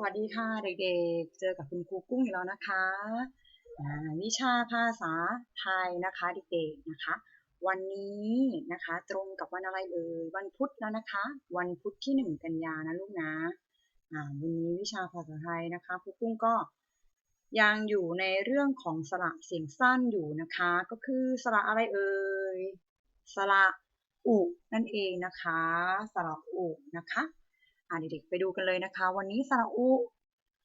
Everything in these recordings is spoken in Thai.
สวัสดีค่ะเด็กๆ เจอกับคุณครูกุ้งอีกแล้วนะคะวิชาภาษาไทยนะคะเด็กๆนะคะ วันนี้นะคะตรงกับวันอะไรเอ่ยวันพุธแล้วนะคะ วันพุธที่หนึ่งกันยานะลูกนะวันนี้วิชาภาษาไทยนะคะครูกุ้งก็ยังอยู่ในเรื่องของสระเสียงสั้นอยู่นะคะ ก็คือสระอะไรเอ่ยสระอุนั่นเองนะคะ สระอุนะคะ อ่าเด็กๆไปดูกันเลยนะคะ วันนี้สระอุ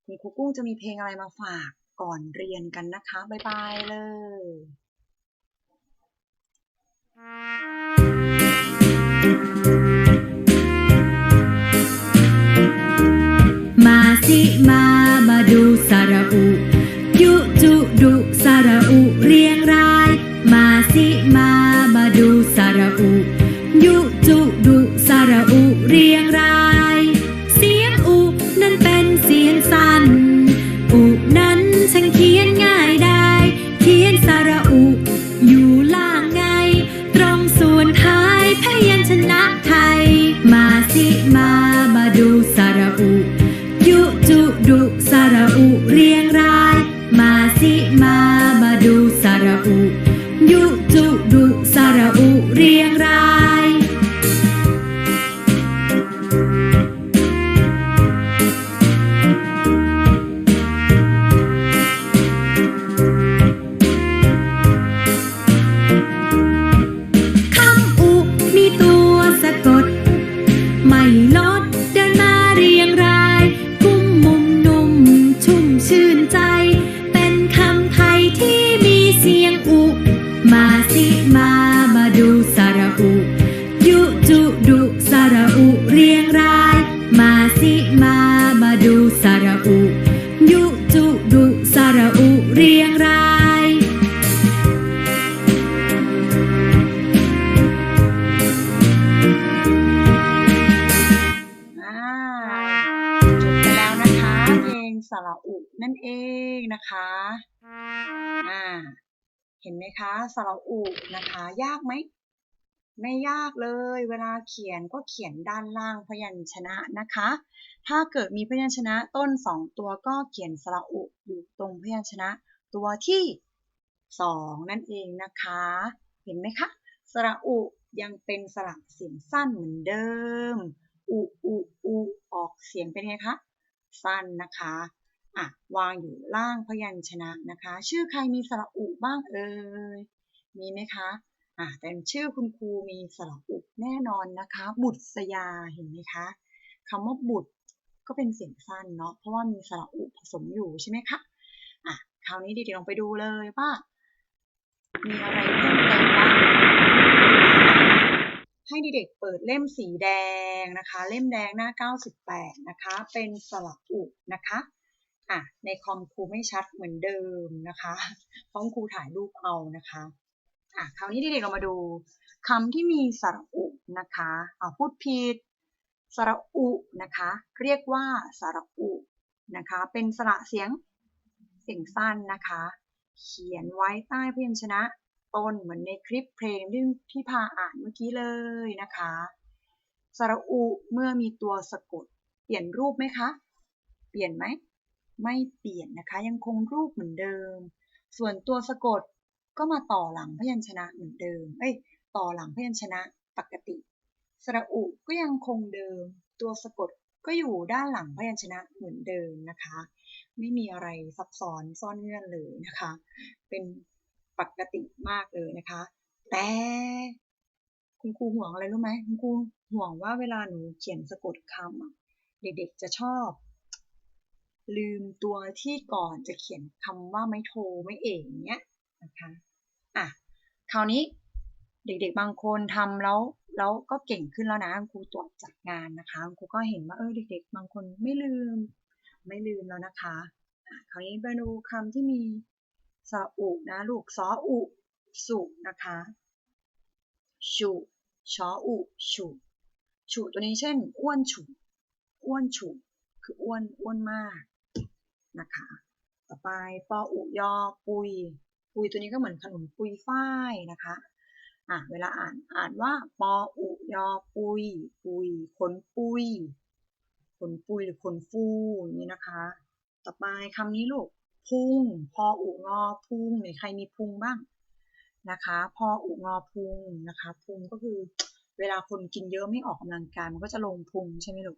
คุณครูกุ้งจะมีเพลงอะไรมาฝากก่อนเรียนกันนะคะ บ๊ายบายเลยมาสิมามาดูสระอุยุจุดุสระอุเรียงราย มาสิมามาดูสระอุ ไม่ลดเดินมาเรียงราย กุ้มมุมนุ่มชุ่มชื่นใจ เป็นคำไทยที่มีเสียงอุ มาสิมามาดูสระอุ ยุจุดุสระอุเรียงราย มาสิมามาดูสระอุ สระอุนั่นเองนะคะอ่าเห็นไหมคะสระอุนะคะ ยากไหมไม่ยากเลย เวลาเขียนก็เขียนด้านล่างพยัญชนะนะคะ ถ้าเกิดมีพยัญชนะต้นสองตัวก็เขียนสระอุอยู่ตรงพยัญชนะตัวที่สองนั่นเองนะคะ เห็นไหมคะสระอุยังเป็นสระเสียงสั้นเหมือนเดิม อุ อุ อุ ออกเสียงเป็นไงคะ สั้นนะคะอะวางอยู่ล่างพยัญชนะนะคะ ชื่อใครมีสระอุบ้างเอ่ยมีไหมคะอะแต่ชื่อคุณครูมีสระอุแน่นอนนะคะ บุตรสยาเห็นไหมคะคำว่าบุตรก็เป็นเสียงสั้นเนาะเพราะว่ามีสระอุผสมอยู่ใช่ไหมคะอะคราวนี้เด็กๆลองไปดูเลยว่ามีอะไรเพิ่มเติมบ้างให้เด็กๆเปิดเล่มสีแดง นะคะ เล่มแดงหน้า 98 นะคะ เป็นสระอุนะคะอะในคอมครูไม่ชัดเหมือนเดิมนะคะเพราะครูถ่ายรูปเอานะคะอะคราวนี้เด็กๆเรามาดูคำที่มีสระอุนะคะอะพูดผิดสระอุนะคะ เรียกว่าสระอุนะคะ เป็นสระเสียงเสียงสั้นนะคะ เขียนไว้ใต้พยัญชนะต้นเหมือนในคลิปเพลงที่ที่พาอ่านเมื่อกี้เลยนะคะ สระอุเมื่อมีตัวสะกด เปลี่ยนรูปไหมคะ เปลี่ยนไหม ไม่เปลี่ยนนะคะ ยังคงรูปเหมือนเดิม ส่วนตัวสะกดก็มาต่อหลังพยัญชนะเหมือนเดิม เอ้ย ต่อหลังพยัญชนะปกติ สระอุก็ยังคงเดิม ตัวสะกดก็อยู่ด้านหลังพยัญชนะเหมือนเดิมนะคะ ไม่มีอะไรซับซ้อนซ่อนเงื่อนเลยนะคะ เป็นปกติมากเลยนะคะ แต่คุณครูห่วงอะไรรู้ไหมคุณครู ห่วงว่าเวลาหนูเขียนสะกดคำเด็กๆจะชอบ ลืมตัวที่ก่อนจะเขียนคำว่าไม่โทรไม่เองเนี้ยนะคะอะคราวนี้เด็กๆบางคนทำแล้วแล้วก็เก่งขึ้นแล้วนะครูตรวจจัดงานนะคะครูก็เห็นว่าเออเด็ก ๆ บางคนไม่ลืม ไม่ลืมแล้วนะคะอะคราวนี้มาดูคำที่มีสะอุนะลูกซออุ สุนะคะฉุชออุฉุ ฉุตัวนี้เช่น อ้วนฉุอ้วนฉุคืออ้วนอ้วนมากนะคะ ต่อไปปออุยอปุย ปุยตัวนี้ก็เหมือนขนมปุยฝ้ายนะคะอะเวลาอ่านอ่านว่าปออุยอปุย ปุยขนปุยขนปุยหรือขนฟูอย่างนี้นะคะ ต่อไปคำนี้ลูกพุงพออุงอพุงไหนใครมีพุงบ้างนะคะ พออุงอพุงนะคะ พุงก็คือ เวลาคนกินเยอะไม่ออกกำลังกายมันก็จะลงพุงใช่ไหมลูก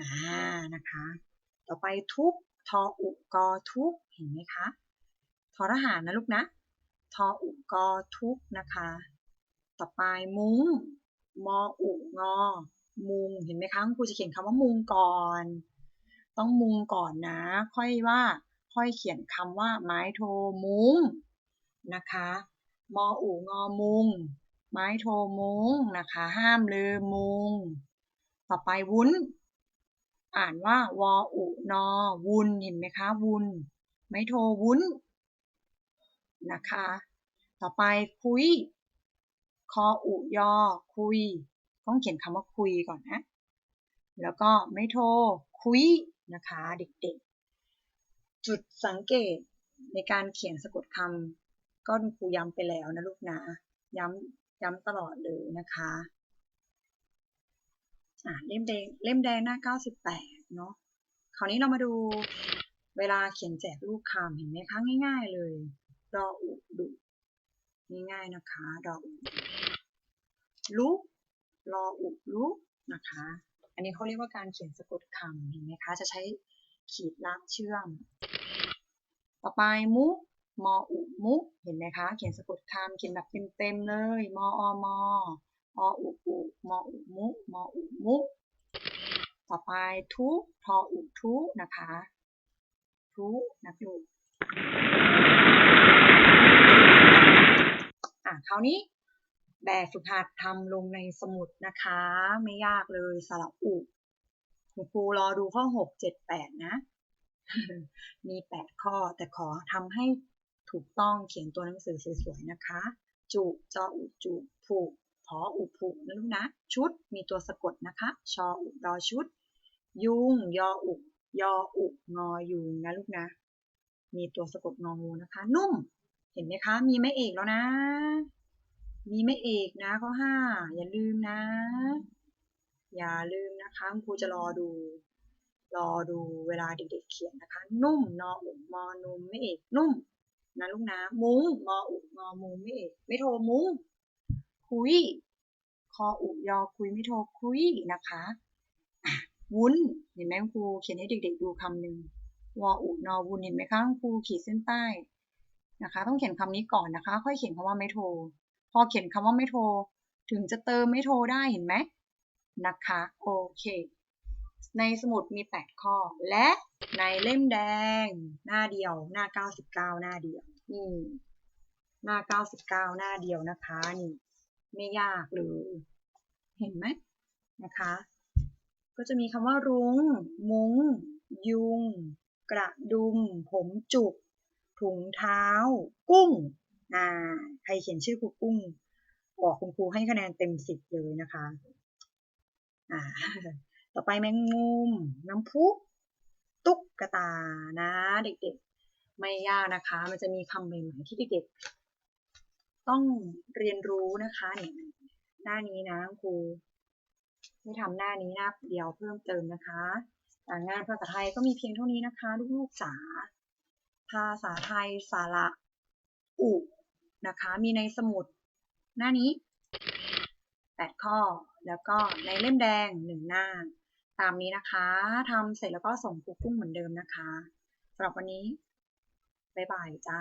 อ่านะคะ ต่อไปทุบทออุกอทุบเห็นไหมคะทอทหารนะลูกนะทออุกอทุบนะคะ ต่อไปมุ้งมออุงอ มุงเห็นไหมคะคุณครูจะเขียนคำว่ามุงก่อน ต้องมุงก่อนนะ ค่อยว่าค่อยเขียนคำว่าไม้โทมุงนะคะมออุงอมุง ไม้โทมุงนะคะ ห้ามลืมมุง ต่อไปวุ้น อ่านว่าวออุนอวุนเห็นไหมคะวุนไม้โทวุ้นนะคะ ต่อไปคุยคออุยอคุย ต้องเขียนคำว่าคุยก่อนนะ แล้วก็ไม่โทรคุยนะคะเด็กๆ จุดสังเกตในการเขียนสะกดคำก็ครูย้ำไปแล้วนะลูกนะ ย้ำ ย้ำตลอดเลยนะคะอะเล่มแดงเล่มแดงหน้า 98 เนาะคราวนี้เรามาดูเวลาเขียนแจกลูกคำเห็นไหมคะง่าย ๆ เลยดออุดุง่ายๆนะคะดออุลุรออุลุนะคะ อันนี้เขาเรียกว่าการเขียนสะกดคำเห็นไหมคะ จะใช้ขีดลักเชื่อม ต่อไปมุ มออุมุเห็นไหมคะ เขียนสะกดคำเขียนแบบเต็มๆเลย มออมอออุอุมออุมุมออุมุ ต่อไปทุทออุทุนะคะ ทุนะลูกอะคราวนี้แบบฝึกหัดทำลงในสมุดนะคะ ไม่ยากเลยสระอุคุณครูรอดูข้อ6 7 8นะ มี8ข้อแต่ขอทำให้ ถูกต้องเขียนตัวหนังสือสวยๆนะคะ จุจออุจุผูพออุผูนะลูกนะ ชุดมีตัวสะกดนะคะ ชออุดอชุด ยุงยออุยออุงอยุงนะลูกนะ มีตัวสะกดงองูนะคะ นุ่ม เห็นไหมคะ มีแม่เอกแล้วนะ มีแม่เอกนะข้อห้าอย่าลืมนะ อย่าลืมนะคะคุณครูจะรอดูรอดูเวลาเด็กๆเขียนนะคะ นุ่มนออุมอนุมไม่เอกนุ่ม นะลูกนะ มุ้งมออุงอมุงไม่เอกไม่โทรมุ้งคุย คออุยอคุยไม่โทรคุยนะคะวุ้นเห็นไหมครูเขียนให้เด็ก ๆ ดูคำหนึ่งวออุนอวุ้นเห็นไหมคะคุณครูขีดเส้นใต้นะคะ ต้องเขียนคำนี้ก่อนนะคะ ค่อยเขียนคำว่าไม่โทร พอเขียนคำว่าไม่โทร ถึงจะเติมไม่โทรได้เห็นไหมนะคะ โอเค ในสมุดมี 8 ข้อ และในเล่มแดง หน้าเดียว หน้า 99 หน้าเดียวนี่หน้า 99 หน้าเดียวนะคะนี่ไม่ยากเลยเห็นไหมนะคะ ก็จะมีคำว่ารุง้ง มุ้ง ยุง กระดุม ผมจุก ถุงเท้า กุ้งอ่าใครเขียนชื่อครูกุ้งบอกคุณครูให้คะแนนเต็มสิบเลยนะคะอ่า ต่อไปแมงมุม น้ำพุตุ๊กกระตานะ เด็กๆ ไม่ยากนะคะ มันจะมีคำใหม่ๆที่เด็กๆ ต้องเรียนรู้นะคะเนี่ยหน้านี้นะครูไม่ทำหน้านี้หน้าเดียวเพิ่มเติมนะคะแต่งานภาษาไทยก็มีเพียงเท่านี้นะคะ ลูกๆจ๋าภาษาไทยสาระอุนะคะ มีในสมุดหน้านี้ 8 ข้อ แล้วก็ในเล่มแดง 1 หน้า ตามนี้นะคะทำเสร็จแล้วก็ส่งครูกุ้งเหมือนเดิมนะคะสำหรับวันนี้บ๊ายบายจ้า